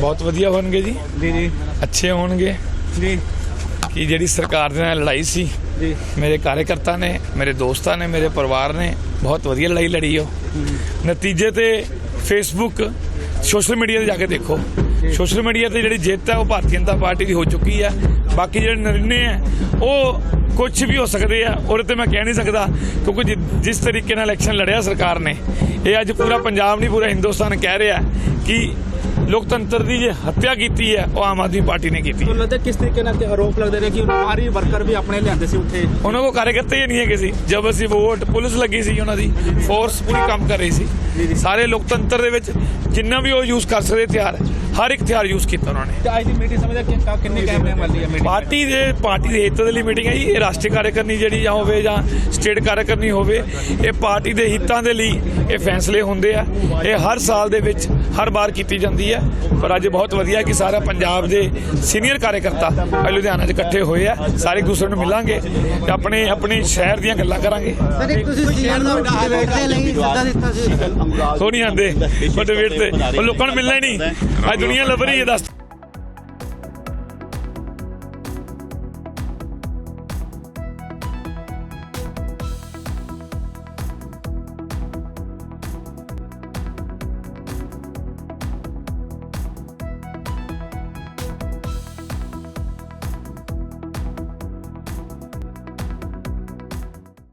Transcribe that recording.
ਬਹੁਤ ਵਧੀਆ ਹੋਣਗੇ ਜੀ। ਜੀ ਜੀ। ਅੱਛੇ ਹੋਣਗੇ। ਜੀ। ਕਿ ਜਿਹੜੀ ਸਰਕਾਰ ਦੇ ਨਾਲ ਲੜਾਈ ਸੀ ਜੀ। ਮੇਰੇ ਕਾਰਜਕਰਤਾ ਨੇ ਮੇਰੇ ਦੋਸਤਾਂ ਨੇ ਮੇਰੇ ਪਰਿਵਾਰ ਨੇ ਬਹੁਤ ਵਧੀਆ ਲੜਾਈ ਲੜੀ ਉਹ ਨਤੀਜੇ ਤੇ ਫੇਸਬੁੱਕ ਸੋਸ਼ਲ ਮੀਡੀਆ ਤੇ ਜਾ ਕੇ ਦੇਖੋ। ਸੋਸ਼ਲ ਮੀਡੀਆ ਤੇ ਜਿਹੜੀ ਜਿੱਤ ਹੈ ਉਹ ਭਾਰਤੀ ਜਨਤਾ ਪਾਰਟੀ ਦੀ ਹੋ ਚੁੱਕੀ ਹੈ ਬਾਕੀ ਜਿਹੜੇ ਨਰਿੰਨੇ ਹੈ ਉਹ ਕੁਝ ਵੀ ਹੋ ਸਕਦੇ ਆ ਉਹਦੇ ਤੇ ਮੈਂ ਕਹਿ ਨਹੀਂ ਸਕਦਾ। ਕਿਉਂਕਿ ਜਿਸ ਤਰੀਕੇ ਨਾਲ ਇਲੈਕਸ਼ਨ ਲੜਿਆ ਸਰਕਾਰ ਨੇ ਇਹ ਅੱਜ ਪੂਰਾ ਪੰਜਾਬ ਨਹੀਂ ਪੂਰਾ ਹਿੰਦੁਸਤਾਨ ਕਹਿ ਰਿਹਾ। ਕਿ ਲੋਕਤੰਤਰ ਦੀ ਜੇ ਹੱਤਿਆ ਕੀਤੀ ਹੈ ਉਹ ਆਮ ਆਦਮੀ ਪਾਰਟੀ ਨੇ ਕੀਤੀ ਤੁਹਾਨੂੰ ਲੱਗਦਾ ਕਿਸ ਤਰੀਕੇ ਨਾਲ ਤੇ ਆਰੋਪ ਲੱਗਦੇ ਨੇ ਕਿ ਬਾਹਰੀ ਵਰਕਰ ਵੀ ਆਪਣੇ ਲਿਆਂਦੇ ਸੀ ਉੱਥੇ? ਉਹਨਾਂ ਕੋ ਕਾਰਜਕਰਤਾ ਹੀ ਨਹੀਂ ਹੈਗੇ ਸੀ। ਜਦ ਅਸੀਂ ਵੋਟ ਪੁਲਿਸ ਲੱਗੀ ਸੀ ਉਹਨਾਂ ਦੀ ਫੋਰਸ ਪੂਰੀ ਕੰਮ ਕਰ ਰਹੀ ਸੀ। ਸਾਰੇ ਲੋਕਤੰਤਰ ਦੇ ਵਿੱਚ ਜਿੰਨਾ ਵੀ ਉਹ ਯੂਜ਼ ਕਰ ਸਕਦੇ ਹਥਿਆਰ ਹਰ ਇੱਕ ਹਥਿਆਰ ਯੂਜ਼ ਕੀਤਾ ਉਹਨਾਂ ਨੇ। ਅੱਜ ਦੀ ਮੀਟਿੰਗ ਸਮਝਦਾ ਕਿ ਕਿੰਨੇ ਕੈਮਰੇ ਵਾਲੀ ਹੈ ਮੀਟਿੰਗ ਪਾਰਟੀ ਦੇ? ਪਾਰਟੀ ਦੇ ਹਿੱਤ ਦੇ ਲਈ ਮੀਟਿੰਗ ਹੈ ਜੀ। ਇਹ ਰਾਸ਼ਟਰੀ ਕਾਰਜਕਰਨੀ ਜਿਹੜੀ ਜਾਂ ਹੋਵੇ ਜਾਂ ਸਟੇਟ ਕਾਰਜਕਰਨੀ ਹੋਵੇ ਇਹ ਪਾਰਟੀ ਦੇ ਹਿੱਤਾਂ ਦੇ ਲਈ ਇਹ ਫੈਸਲੇ ਹੁੰਦੇ ਆ। ਇਹ ਹਰ ਸਾਲ ਦੇ ਵਿੱਚ ਹਰ ਵਾਰ ਕੀਤੀ ਜਾਂਦੀ ਹੈ। ਪਰ ਅੱਜ ਬਹੁਤ ਵਧੀਆ ਕਿ ਸਾਰਾ ਪੰਜਾਬ ਦੇ ਸੀਨੀਅਰ ਕਾਰਜਕਰਤਾ ਅੱਜ ਲੁਧਿਆਣਾ 'ਚ ਇਕੱਠੇ ਹੋਏ ਆ। ਸਾਰੇ ਇੱਕ ਦੂਸਰੇ ਨੂੰ ਮਿਲਾਂਗੇ ਤੇ ਆਪਣੇ ਆਪਣੇ ਸ਼ਹਿਰ ਦੀਆਂ ਗੱਲਾਂ ਕਰਾਂਗੇ। ਸਰ ਇੱਕ ਤੁਸੀਂ ਸੀਐਮ ਨੂੰ ਡਿਬੇਟ ਦੇ ਲਈ ਸੱਦਾ ਦਿੱਤਾ ਸੀ। ਉਹ ਨਹੀਂ ਆਂਦੇ ਵੱਡੇ ਵੇਟ ਤੇ ਲੋਕਾਂ ਨੂੰ ਮਿਲਣਾ ਹੀ ਨਹੀਂ। ਅੱਜ ਦੁਨੀਆ ਲੱਭ ਰਹੀ ਹੈ ਦੱਸ।